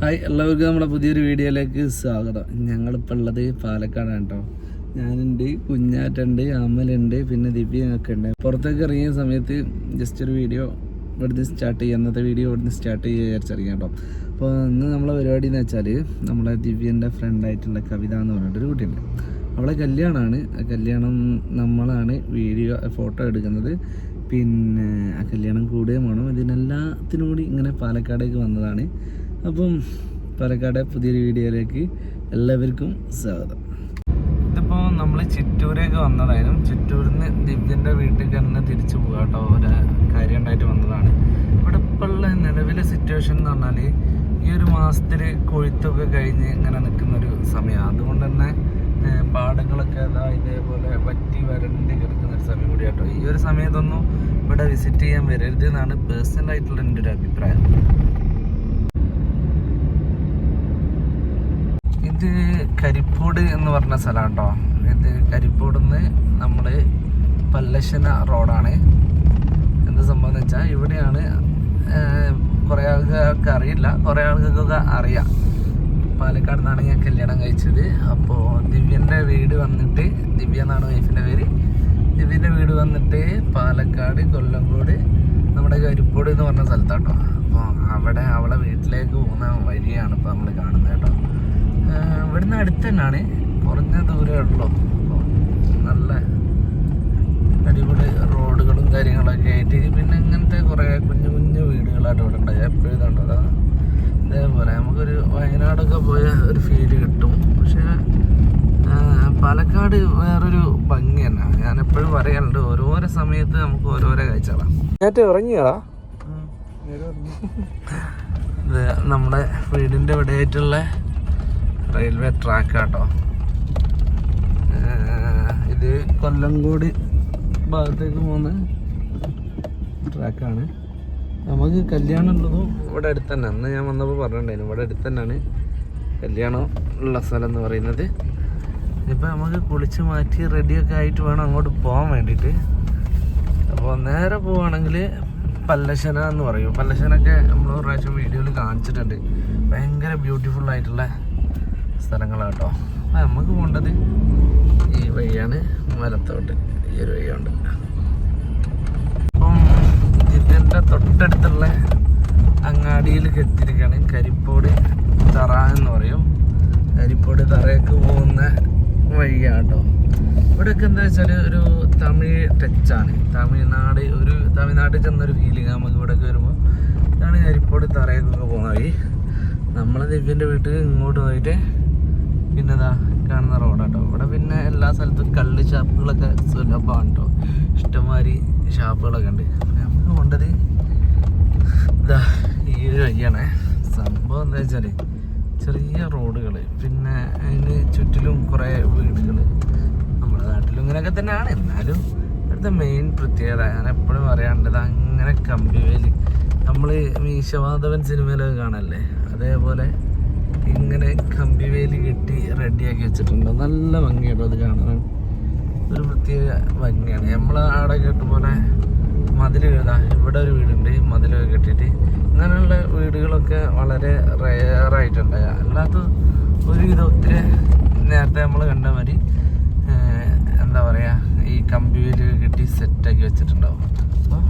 Hi എല്ലാവർക്കും നമ്മുടെ പുതിയൊരു വീഡിയോയിലേക്ക് സ്വാഗതം. ഞങ്ങളിപ്പോൾ ഉള്ളത് പാലക്കാടാണ് കേട്ടോ. ഞാനുണ്ട് കുഞ്ഞാറ്റുണ്ട് അമലുണ്ട് പിന്നെ ദിവ്യൊക്കെ ഉണ്ട്. പുറത്തേക്ക് ഇറങ്ങിയ സമയത്ത് ജസ്റ്റ് ഒരു വീഡിയോ ഇവിടുന്ന് സ്റ്റാർട്ട് ചെയ്യുക അന്നത്തെ വീഡിയോ ഇവിടുന്ന് സ്റ്റാർട്ട് ചെയ്യുക വിചാരിച്ചറിയാം കേട്ടോ. അപ്പോൾ ഇന്ന് നമ്മളെ പരിപാടി എന്ന് വെച്ചാൽ നമ്മളെ ദിവ്യന്റെ ഫ്രണ്ടായിട്ടുള്ള കവിത എന്ന് പറഞ്ഞിട്ടൊരു കുട്ടിയുണ്ട്. അവളെ കല്യാണമാണ് ആ കല്യാണം നമ്മളാണ് വീഡിയോ ഫോട്ടോ എടുക്കുന്നത്. പിന്നെ ആ കല്യാണം കൂടുകയും വേണം. ഇതിനെല്ലാത്തിനും കൂടി ഇങ്ങനെ പാലക്കാടേക്ക് വന്നതാണ്. അപ്പം പാലക്കാട് പുതിയൊരു വീഡിയോയിലേക്ക് എല്ലാവർക്കും സ്വാഗതം. ഇതിപ്പോൾ നമ്മൾ ചിറ്റൂരേക്ക് വന്നതായിരുന്നു. ചിറ്റൂരിൽ നിന്ന് ദിവ്യന്റെ വീട്ടിൽ തന്നെ തിരിച്ചു പോകുക കേട്ടോ. ഒരു കാര്യം ഉണ്ടായിട്ട് വന്നതാണ്. ഇവിടെ ഇപ്പോൾ ഉള്ള നിലവിലെ സിറ്റുവേഷൻ എന്ന് പറഞ്ഞാൽ ഈ ഒരു മാസത്തിൽ കൊഴുത്തൊക്കെ കഴിഞ്ഞ് ഇങ്ങനെ നിൽക്കുന്നൊരു സമയമാണ് അതുകൊണ്ട് തന്നെ പാടങ്ങളൊക്കെ അതാ ഇതേപോലെ വറ്റി വരണ്ട് കിടക്കുന്ന ഒരു സമയം കൂടി കേട്ടോ ഈ ഒരു സമയത്തൊന്നും ഇവിടെ വിസിറ്റ് ചെയ്യാൻ വരരുത് എന്നാണ് പേഴ്സണലായിട്ടുള്ള എന്റെ ഒരു അഭിപ്രായം. ഇത് കരിപ്പൂട് എന്ന് പറഞ്ഞ സ്ഥലമാണ് കേട്ടോ ഇത് കരിപ്പൂട് നിന്ന് നമ്മൾ പല്ലശ്ശന റോഡാണ്. എന്ത് സംഭവം വെച്ചാൽ ഇവിടെയാണ് കുറേ ആൾക്കാർക്ക് അറിയില്ല. കുറേ ആൾക്കാർക്കൊക്കെ അറിയാം. പാലക്കാട് നിന്നാണ് ഞാൻ കല്യാണം കഴിച്ചത്. അപ്പോൾ ദിവ്യന്റെ വീട് വന്നിട്ട് ദിവ്യ എന്നാണ് വൈഫിന്റെ പേര്. ദിവ്യന്റെ വീട് വന്നിട്ട് പാലക്കാട് കൊല്ലംകോട് നമ്മുടെ കരിപ്പോട് എന്ന് പറഞ്ഞ സ്ഥലത്താട്ടോ. അപ്പോൾ അവിടെ അവളെ വീട്ടിലേക്ക് പോകുന്ന വഴിയാണ് ഇപ്പോൾ നമ്മൾ കാണുന്നത് കേട്ടോ. ഇവിടുന്ന് അടുത്ത് തന്നെയാണ് കുറഞ്ഞ ദൂരമേ ഉള്ളൂ. അപ്പോൾ നല്ല അടിപൊളി റോഡുകളും കാര്യങ്ങളൊക്കെ ആയിട്ട് പിന്നെ ഇങ്ങനത്തെ കുറേ കുഞ്ഞു കുഞ്ഞു വീടുകളായിട്ട് ഇവിടെ ഉണ്ടായി എപ്പോഴും ഇതുണ്ടോ. അതാ ഇതേപോലെ നമുക്കൊരു വയനാടൊക്കെ പോയ ഒരു ഫീൽ കിട്ടും. പക്ഷേ പാലക്കാട് വേറൊരു ഭംഗി തന്നെ. ഞാൻ എപ്പോഴും പറയാറുണ്ട് ഓരോരോ സമയത്ത് നമുക്ക് ഓരോരോ കാഴ്ചകളാണ് ഏറ്റവും ഇറങ്ങിയതാ ഇത് നമ്മുടെ വീടിന്റെ ഇവിടെ ആയിട്ടുള്ള റെയിൽവേ ട്രാക്ക് കേട്ടോ ഇത് കൊല്ലംകോട് ഭാഗത്തേക്ക് പോകുന്ന ട്രാക്കാണ്. നമുക്ക് കല്യാണം ഉള്ളതും ഇവിടെ അടുത്ത് തന്നെ. അന്ന് ഞാൻ വന്നപ്പോൾ പറഞ്ഞിട്ടുണ്ടായിരുന്നു ഇവിടെ അടുത്ത് തന്നെയാണ് കല്യാണം ഉള്ള സ്ഥലം എന്ന് പറയുന്നത്. ഇപ്പം നമുക്ക് കുളിച്ച് മാറ്റി റെഡിയൊക്കെ ആയിട്ട് വേണം അങ്ങോട്ട് പോകാൻ വേണ്ടിയിട്ട്. അപ്പോൾ നേരെ പോവുകയാണെങ്കിൽ പല്ലശന എന്ന് പറയും. പല്ലശനൊക്കെ നമ്മൾ ഒരു പ്രാവശ്യം വീഡിയോയിൽ കാണിച്ചിട്ടുണ്ട്. ഭയങ്കര ബ്യൂട്ടിഫുൾ ആയിട്ടുള്ള സ്ഥലങ്ങളാണ് കേട്ടോ അപ്പം നമുക്ക് പോകേണ്ടത് ഈ വഴിയാണ് മലത്തോട്ട്. ഈ ഒരു വഴിയുണ്ട്. അപ്പം ഇതിന്റെ തൊട്ടടുത്തുള്ള അങ്ങാടിയിലേക്ക് എത്തിയിരിക്കുകയാണ് കരിപ്പോട് തറ എന്ന് പറയും. കരിപ്പോട് തറയൊക്കെ പോകുന്ന വഴിയാണ് കേട്ടോ ഇവിടെയൊക്കെ എന്താ വെച്ചാൽ ഒരു തമിഴ് ടച്ചാണ്. തമിഴ്നാട് ഒരു തമിഴ്നാട്ടിൽ ചെന്നൊരു ഫീലിംഗ് നമുക്ക് ഇവിടെയൊക്കെ വരുമ്പോൾ ഇതാണ് കരിപ്പോട് തറയൊക്കെ പോകുന്ന വഴി. നമ്മളെ ദിവ്യന്റെ വീട്ടിൽ ഇങ്ങോട്ട് പോയിട്ട് പിന്നെ ഇതാ കാണുന്ന റോഡാട്ടോ. ഇവിടെ പിന്നെ എല്ലാ സ്ഥലത്തും കള്ള് ഷാപ്പുകളൊക്കെ സുലഭമാണ് കേട്ടോ ഇഷ്ടംമാതിരി ഷാപ്പുകളൊക്കെ ഉണ്ട്. നമ്മൾ കൊണ്ടത് ഇതാ ഈ ഒരു വഴിയാണ്. സംഭവം എന്താ വെച്ചാൽ ചെറിയ റോഡുകൾ പിന്നെ അതിന് ചുറ്റിലും കുറേ വീടുകൾ നമ്മുടെ നാട്ടിലും ഇങ്ങനെയൊക്കെ തന്നെയാണ്. എന്നാലും ഇവിടുത്തെ മെയിൻ പ്രത്യേകത ഞാൻ എപ്പോഴും പറയാണ്ടത് അങ്ങനെ കമ്പിവേലി നമ്മൾ മീശമാധവൻ സിനിമയിലൊക്കെ കാണല്ലേ അതേപോലെ ഇങ്ങനെ കമ്പിവേലി കെട്ടി റെഡിയാക്കി വെച്ചിട്ടുണ്ട്. നല്ല ഭംഗിയാട്ടോ അത് കാണാൻ. ഒരു പ്രത്യേക ഭംഗിയാണ്. നമ്മൾ ആടെ കേട്ട പോലെ മതിൽ ഇതാ ഇവിടെ ഒരു വീടുണ്ട് മതിലൊക്കെ കെട്ടിയിട്ട്. അങ്ങനെയുള്ള വീടുകളൊക്കെ വളരെ റയറായിട്ടുണ്ട്. അല്ലാത്ത ഒരു ഇതൊക്കെ നേരത്തെ നമ്മൾ കണ്ട മാതിരി എന്താ പറയുക ഈ കമ്പി വേലി കെട്ടി സെറ്റാക്കി വെച്ചിട്ടുണ്ടാവും. അപ്പോൾ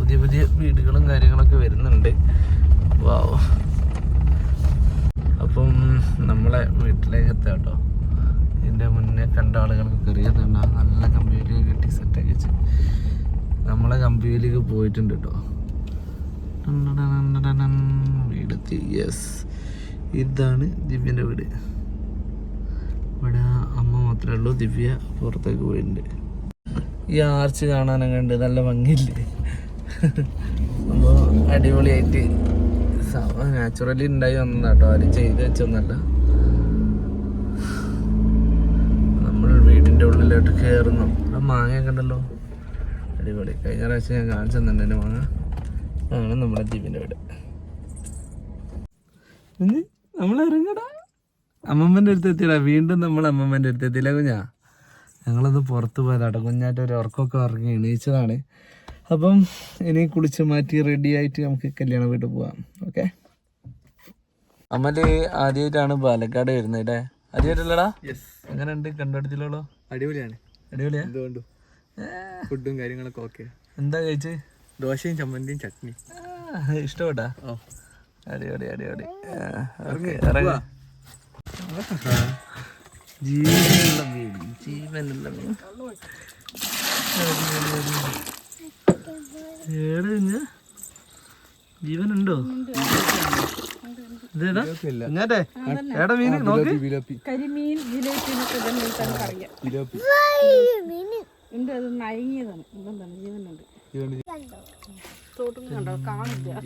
പുതിയ പുതിയ വീടുകളും കാര്യങ്ങളൊക്കെ വരുന്നുണ്ട്. വാവ് അപ്പം നമ്മളെ വീട്ടിലേക്ക് എത്താം കേട്ടോ. ഇതിന്റെ മുന്നേ കണ്ട ആളുകൾക്ക് കയറിയതുണ്ട് നല്ല കമ്പിവേലി കെട്ടി സെറ്റാക്കി വെച്ച്. നമ്മളെ കമ്പിവേലിക്ക് പോയിട്ടുണ്ട് കേട്ടോ. വീടെത്തി യെസ് ഇതാണ് ദിവ്യന്റെ വീട്. ഇവിടെ അമ്മ മാത്രമേ ഉള്ളൂ ദിവ്യ പുറത്തേക്ക് പോയിട്ടുണ്ട്. ഈ ആർച്ച് കാണാനൊക്കെ ഉണ്ട് നല്ല ഭംഗിയില്ലേ? അപ്പോൾ അടിപൊളിയായിട്ട് നാച്ചുറലി ഉണ്ടായി വന്നതാട്ടോ. ആരും ചെയ്ത് വെച്ചൊന്നല്ല. നമ്മൾ വീടിന്റെ ഉള്ളിലോട്ട് കയറുന്നു ആ മാങ്ങയൊക്കെ ഉണ്ടല്ലോ അടിപൊളി. കഴിഞ്ഞ പ്രാവശ്യം ഞാൻ കാണിച്ചു തന്നെ എന്റെ മാങ്ങ. ആണ് നമ്മുടെ ദ്വീപിന്റെ വീട്. നമ്മൾ ഇറങ്ങടാ. അമ്മമ്മന്റെ അടുത്ത് എത്തിയടാ. വീണ്ടും നമ്മൾ അമ്മമ്മന്റെ അടുത്ത് എത്തിയില്ല കുഞ്ഞാ? ഞങ്ങളൊന്ന് പുറത്ത് പോയതാട്ടോ. കുഞ്ഞായിട്ട് ഒരു ഉറക്കമൊക്കെ ഉറങ്ങി എണീച്ചതാണ്. അപ്പം ഇനി കുളിച്ച് മാറ്റി റെഡി ആയിട്ട് നമുക്ക് കല്യാണ വീട്ടിൽ പോവാം. ഓക്കെ അമ്മൽ ആദ്യമായിട്ടാണ് പാലക്കാട് വരുന്നത് അല്ലേ ആദ്യമായിട്ടല്ലടാ അങ്ങനെ എങ്ങനെയുണ്ട്? കണ്ടെടുത്തില്ലോ അടിപൊളിയാണ്. അടിപൊളിയാ? എന്തുകൊണ്ടും. ഫുഡും കാര്യങ്ങളൊക്കെ ഓക്കെ എന്താ കഴിച്ച്? ദോശയും ചമ്മന്തിയും ചട്നി. ഇഷ്ടപ്പെട്ടാ? ഓ. അടിപൊളി അടിപൊളി. ഇറങ്ങ്. ജീവനുള്ള മീൻ. ജീവനുള്ള മീൻ. ഏടെ? ജീവനുണ്ടോ? കുഞ്ഞാറ്റേ ഏടാ മീന് നോക്ക്. കരിമീൻ ജിലേബി ഉണ്ട് അത് ജീവനുണ്ട്.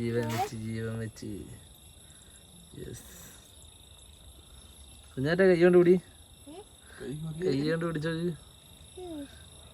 ജീവൻ വെച്ച് ജീവൻ വെച്ച്. യെസ് കുഞ്ഞാറ്റ കൈ കൊണ്ട് പിടി. കൈ കൊണ്ട് പിടിച്ചോ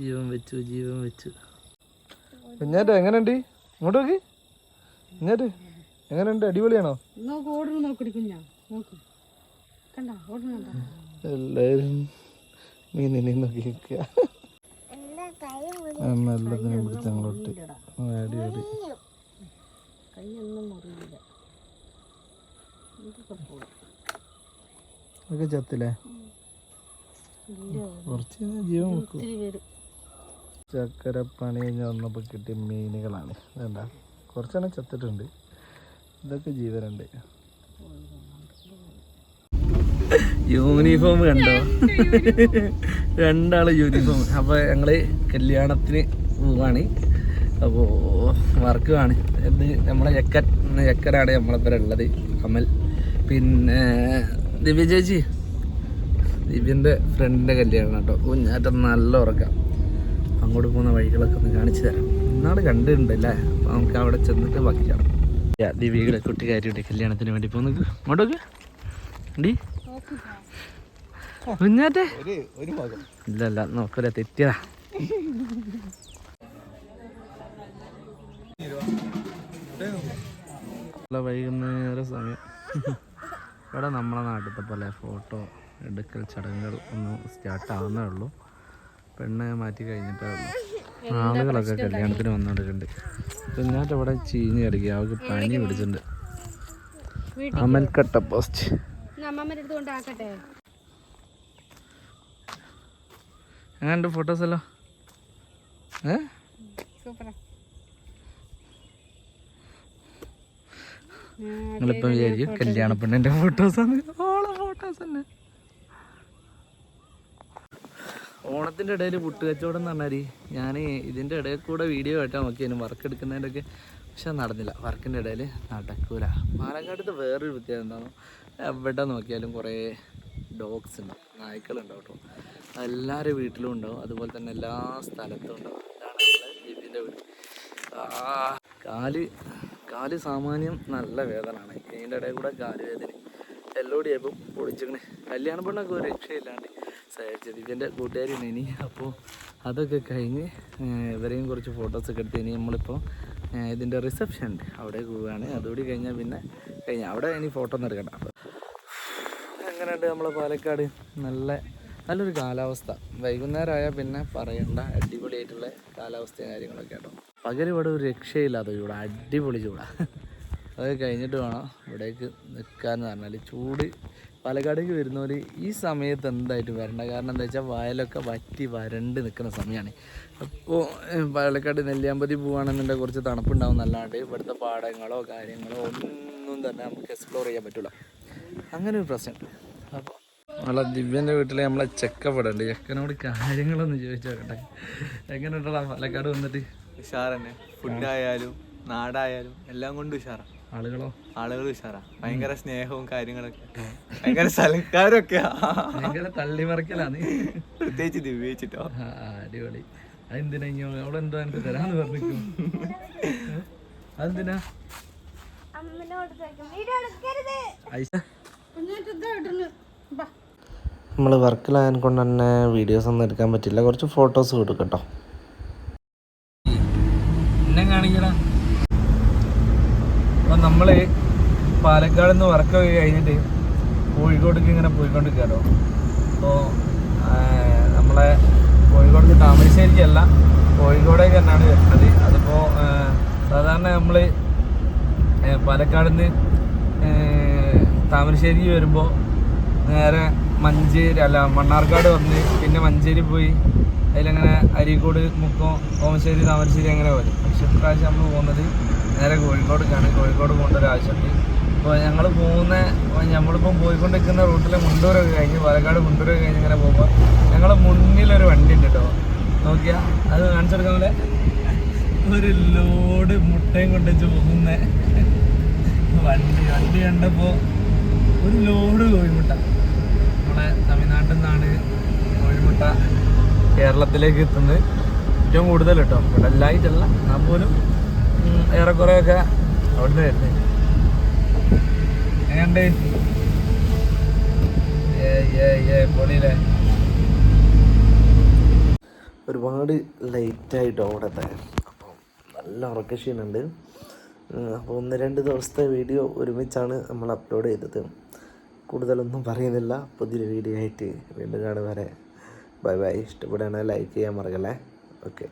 ജീവൻ വെച്ചു ജീവൻ വെച്ചു. കുഞ്ഞാറ്റ എങ്ങനെയുണ്ട് ഇങ്ങോട്ട് നോക്കി. കുഞ്ഞാറ്റ് എങ്ങനെയുണ്ട് അടിപൊളിയാണോ? നോക്കടി കുഞ്ഞാ. നോക്ക്. നിൽക്കുക. എല്ലാത്തിനും പിടിച്ച് അങ്ങോട്ട്. അടിപൊളി ഒക്കെ ചത്തില്ലേ? കുറച്ച് ജീവൻ വെക്കും. ഒത്തിരി ചക്കര പണി കഴിഞ്ഞ് വന്നപ്പോൾ കിട്ടിയ മീനുകളാണ്. വേണ്ട കുറച്ചെണ്ണം ചത്തിട്ടുണ്ട്. ഇതൊക്കെ ജീവനുണ്ട്. യൂണിഫോം കണ്ടോ? രണ്ടാൾ യൂണിഫോം. അപ്പൊ ഞങ്ങൾ കല്യാണത്തിന് പോവാണ്. അപ്പോ വർക്ക് ആണ്. ഇത് നമ്മളെ ചക്കൻ ചക്കനാണ് നമ്മളിപ്പോൾ ഉള്ളത്. അമൽ പിന്നെ ദിവ്യ ചേച്ചി. ദിവ്യന്റെ ഫ്രണ്ടിന്റെ കല്യാണം കേട്ടോ. കുഞ്ഞാറ്റം നല്ല ഉറക്കാം. അങ്ങോട്ട് പോകുന്ന വഴികളൊക്കെ ഒന്ന് കാണിച്ചു തരാം. ഇന്നാൾ കണ്ടിട്ടുണ്ടല്ലേ? അപ്പോൾ നമുക്ക് അവിടെ ചെന്നിട്ട് ബാക്കി കാണാം. യാ, ദിവ്യയുടെ കുട്ടിക്കാരിയുടെ കല്യാണത്തിന് വേണ്ടി പോകുന്നു. ഇങ്ങോട്ടൊക്കെ ഉണ്ടി കുഞ്ഞാറ്റെ. ഇല്ല ഇല്ല നോക്കൂല തെറ്റിയതാ. വൈകുന്നേര സമയം. ഇവിടെ നമ്മളെ നാട്ടിലത്തെ പോലെ ഫോട്ടോ എടുക്കൽ ചടങ്ങുകൾ ഒന്ന് സ്റ്റാർട്ട് ആവുന്നേ ഉള്ളൂ. പെണ്ണ് മാറ്റി കഴിഞ്ഞിട്ടേ ഉള്ളൂ. ആളുകളൊക്കെ കല്യാണത്തിന് വന്നിട്ടുണ്ട് കുഞ്ഞാറ്റ ഇവിടെ ചീഞ്ഞ് കിടക്കുക. അവൾക്ക് പനി പിടിച്ചിട്ടുണ്ട്. അമൽക്കട്ട പോസ്റ്റ് എങ്ങനെയുണ്ട് ഫോട്ടോസ് എല്ലാം? ഏ? സൂപ്പറാ. നിങ്ങളിപ്പം വിചാരിക്കും കല്യാണ പെണ്ണിന്റെ ഫോട്ടോസ് ആണ്. ഓളെ ഫോട്ടോസ് തന്നെ ഓണത്തിന്റെ ഇടയിൽ പുട്ട് കച്ചവടം എന്ന് പറഞ്ഞാൽ ഞാൻ ഇതിന്റെ ഇടയിൽ കൂടെ വീഡിയോ ആയിട്ടാ നോക്കിയാലും വർക്ക് എടുക്കുന്നതിന്റെ ഒക്കെ പക്ഷെ നടന്നില്ല. വർക്കിന്റെ ഇടയിൽ നടക്കൂല. പാലക്കാടത്ത് വേറൊരു പ്രത്യേകത എന്താണോ എവിടെ നോക്കിയാലും കുറേ ഡോഗ്സ് ഉണ്ടാവും നായ്ക്കളുണ്ടാവും കേട്ടോ. എല്ലാവരുടെ വീട്ടിലും ഉണ്ടാവും. അതുപോലെ തന്നെ എല്ലാ സ്ഥലത്തും ഉണ്ടാവും. ജിബിന്റെ വീട്. കാൽ കാൽ സാമാന്യം നല്ല വേദനയാണ്. ഇതിന്റെ ഇടയിൽ കൂടെ കാൽ വേദന. എല്ലോടി ആയപ്പോൾ പൊളിച്ചിക്കണേ കല്യാണ പെണ്ണൊക്കെ ഒരു രക്ഷയില്ലാണ്ട്. കൂട്ടുകാരി കൂട്ടുകാരിയാണ് ഇനി. അപ്പോൾ അതൊക്കെ കഴിഞ്ഞ് ഇവരെയും കുറച്ച് ഫോട്ടോസൊക്കെ എടുത്ത് ഇനി നമ്മളിപ്പോൾ ഇതിന്റെ റിസപ്ഷൻ ഉണ്ട്. അവിടെ പോവുകയാണ്. അതുകൂടി കഴിഞ്ഞാൽ പിന്നെ കഴിഞ്ഞ. അവിടെ ഇനി ഫോട്ടോ ഒന്നും എടുക്കണ്ട. അപ്പോൾ എങ്ങനെയുണ്ട് നമ്മളെ പാലക്കാട്? നല്ല നല്ലൊരു കാലാവസ്ഥ. വൈകുന്നേരം ആയാൽ പിന്നെ പറയണ്ട. അടിപൊളിയായിട്ടുള്ള കാലാവസ്ഥയും കാര്യങ്ങളൊക്കെ കേട്ടോ പകൽ ഇവിടെ ഒരു രക്ഷയില്ലാത്ത ചൂടാ. അടിപൊളി ചൂടാ. അത് കഴിഞ്ഞിട്ട് വേണം ഇവിടേക്ക് നിൽക്കാന്ന് പറഞ്ഞാൽ ചൂട് പാലക്കാടേക്ക് വരുന്നവർ ഈ സമയത്ത് എന്തായിട്ട് വരണ്ട? കാരണം എന്താ വെച്ചാൽ വയലൊക്കെ വറ്റി വരണ്ട് നിൽക്കുന്ന സമയമാണ് അപ്പോൾ പാലക്കാട് നെല്ലിയാമ്പതി പോവുകയാണെന്നുണ്ടെങ്കിൽ കുറച്ച് തണുപ്പുണ്ടാവും നല്ലാണ്ട്. ഇവിടുത്തെ പാടങ്ങളോ കാര്യങ്ങളോ ഒന്നും തന്നെ നമുക്ക് എക്സ്പ്ലോർ ചെയ്യാൻ പറ്റില്ല അങ്ങനെ ഒരു പ്രശ്നമുണ്ട് അപ്പോൾ നമ്മളെ ദിവ്യന്റെ വീട്ടിൽ നമ്മളെ ചെക്ക ഇവിടെ ചെക്കനോട് കാര്യങ്ങളൊന്ന് ചോദിച്ചു എങ്ങനെ ഉണ്ടാ പാലക്കാട് വന്നിട്ട്? ഉഷാറന്നെ. ഫുഡായാലും നാടായാലും എല്ലാം കൊണ്ടും ഉഷാറാണ് ആളുകളോ? ആളുകൾ ഉഷാറാ. ഭയങ്കര സ്നേഹവും കാര്യങ്ങളൊക്കെ. ഭയങ്കര സൽക്കാരൊക്കെയാ ഭയങ്കര തള്ളിമറിക്കലാണ്. പ്രത്യേകിച്ച് ദിവ്യച്ചിട്ടോ അടിപൊളി. അതെന്തിനാ ഇനി അവിടെ എന്തോ എനിക്ക് തരാന്ന് പറഞ്ഞു അതെന്തിനാ? നമ്മൾ വർക്കിലായത് കൊണ്ട് തന്നെ വീഡിയോസ് ഒന്നും എടുക്കാൻ പറ്റില്ല. കുറച്ച് ഫോട്ടോസ് കൊടുക്കട്ടോ എന്നെ കാണിക്കടാ അപ്പൊ നമ്മൾ പാലക്കാട് നിന്ന് വർക്കൊക്കെ കഴിഞ്ഞിട്ട് കോഴിക്കോട്ടേക്ക് ഇങ്ങനെ പോയിക്കൊണ്ടിരിക്കാട്ടോ അപ്പോൾ നമ്മളെ കോഴിക്കോടേക്ക് താമരശ്ശേരിക്കല്ല കോഴിക്കോടേക്ക് തന്നെയാണ് വരുന്നത്. അതിപ്പോൾ സാധാരണ നമ്മൾ പാലക്കാട് നിന്ന് താമരശ്ശേരി വരുമ്പോൾ നേരെ മഞ്ചേരി അല്ല മണ്ണാർക്കാട് വന്ന് പിന്നെ മഞ്ചേരി പോയി അതിലങ്ങനെ അരീക്കോട് മുക്കം ഓമശ്ശേരി താമരശ്ശേരി അങ്ങനെ പോലെ പക്ഷെ ഇപ്രാവശ്യം നമ്മൾ പോകുന്നത് നേരെ കോഴിക്കോടേക്കാണ്. കോഴിക്കോട് പോകേണ്ട ഒരു ആവശ്യമുണ്ട്. അപ്പോൾ ഞങ്ങൾ പോകുന്ന നമ്മളിപ്പം പോയിക്കൊണ്ടിരിക്കുന്ന റൂട്ടിൽ മുണ്ടൂരൊക്കെ കഴിഞ്ഞ് പാലക്കാട് മുണ്ടൂരൊക്കെ കഴിഞ്ഞ് ഇങ്ങനെ പോകുമ്പോൾ ഞങ്ങളെ മുന്നിലൊരു വണ്ടി ഉണ്ട് കേട്ടോ നോക്കിയാ അത് കാണിച്ചെടുക്കാൻ പോലെ ഒരു ലോഡ് മുട്ടയും കൊണ്ടുവച്ച് പോകുന്ന വണ്ടി. വണ്ടി കണ്ടപ്പോൾ ഒരു ലോഡ് കോഴിമുട്ട. നമ്മളെ തമിഴ്നാട്ടിൽ നിന്നാണ് കോഴിമുട്ട കേരളത്തിലേക്ക് എത്തുന്നത്. ഏറ്റവും കൂടുതൽ കേട്ടോ. ഇവിടെ എല്ലായിട്ടല്ല എന്നാൽ പോലും ഏറെക്കുറെയൊക്കെ അവിടുന്ന് വരുന്നത്. എങ്ങനെയുണ്ട് പൊളിയില്ലേ ഒരുപാട് ലേറ്റായിട്ടോ അവിടത്തെ. അപ്പോൾ നല്ല ഉറക്കക്ഷീണുണ്ട് അപ്പോൾ ഒന്ന് രണ്ട് ദിവസത്തെ വീഡിയോ ഒരുമിച്ചാണ് നമ്മൾ അപ്ലോഡ് ചെയ്തത്. കൂടുതലൊന്നും പറയുന്നില്ല. പുതിയൊരു വീഡിയോ ആയിട്ട് വീണ്ടും കാണും വരെ. ബൈ ബൈ ഇഷ്ടപ്പെടുകയാണെങ്കിൽ ലൈക്ക് ചെയ്യാൻ മറക്കല്ലേ. ഓക്കെ